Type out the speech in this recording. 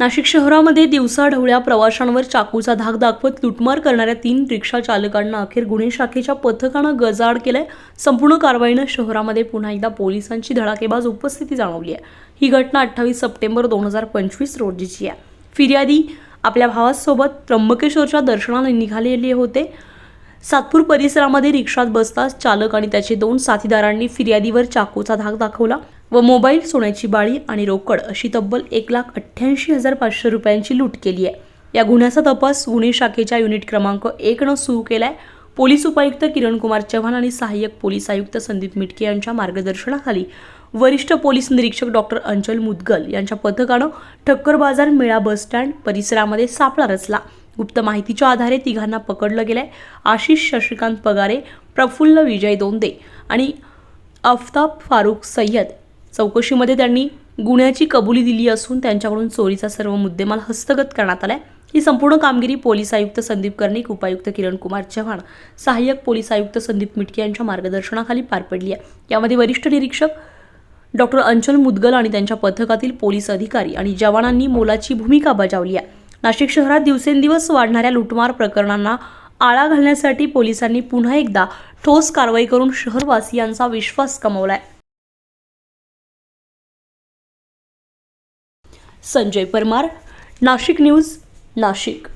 नाशिक शहरामध्ये दिवसाढवळ्या प्रवाशांवर चाकूचा धाक दाखवत लुटमार करणाऱ्या तीन रिक्षा चालकांना अखेर गुन्हे शाखेच्या पथकानं गजाआड केलंय. संपूर्ण कारवाईनं शहरामध्ये पुन्हा एकदा पोलिसांची धडाकेबाज उपस्थिती जाणवली आहे. ही घटना अठ्ठावीस सप्टेंबर दोन हजार पंचवीस रोजीची आहे. फिर्यादी आपल्या भावासोबत त्र्यंबकेश्वरच्या दर्शनाला निघालेले होते. सातपूर परिसरामध्ये रिक्षात बसताच चालक आणि त्याचे दोन साथीदारांनी फिर्यादीवर चाकूचा धाक दाखवला व मोबाईल सोन्याची बाळी आणि रोकड अशी तब्बल एक लाख अठ्ठ्याऐंशी हजार पाचशे रुपयांची लूट केली आहे. या गुन्ह्याचा तपास गुन्हे शाखेच्या युनिट क्रमांक एकनं सुरू केलाय. पोलीस उपायुक्त किरण कुमार चव्हाण आणि सहाय्यक पोलीस आयुक्त संदीप मिटके यांच्या मार्गदर्शनाखाली वरिष्ठ पोलीस निरीक्षक डॉक्टर अंचल मुदगल यांच्या पथकानं ठक्कर बाजार मेळा बसस्टँड परिसरामध्ये सापळा रचला. गुप्त माहितीच्या आधारे तिघांना पकडलं गेलंय. आशिष शशिकांत पगारे प्रफुल्ल विजय दोंदे आणि अफताब फारुख सय्यद. चौकशीमध्ये त्यांनी गुन्ह्याची कबुली दिली असून त्यांच्याकडून चोरीचा सर्व मुद्देमाल हस्तगत करण्यात आलाय. ही संपूर्ण कामगिरी पोलीस आयुक्त संदीप कर्णिक उपायुक्त किरण कुमार चव्हाण सहाय्यक पोलीस आयुक्त संदीप मिटके यांच्या मार्गदर्शनाखाली पार पडली आहे. यामध्ये वरिष्ठ निरीक्षक डॉक्टर अंचल मुदगल आणि त्यांच्या पथकातील पोलीस अधिकारी आणि जवानांनी मोलाची भूमिका बजावली आहे. नाशिक शहरात दिवसेंदिवस वाढणाऱ्या लुटमार प्रकरणांना आळा घालण्यासाठी पोलिसांनी पुन्हा एकदा ठोस कारवाई करून शहरवासियांचा विश्वास कमवलाय संजय परमार नाशिक न्यूज नाशिक.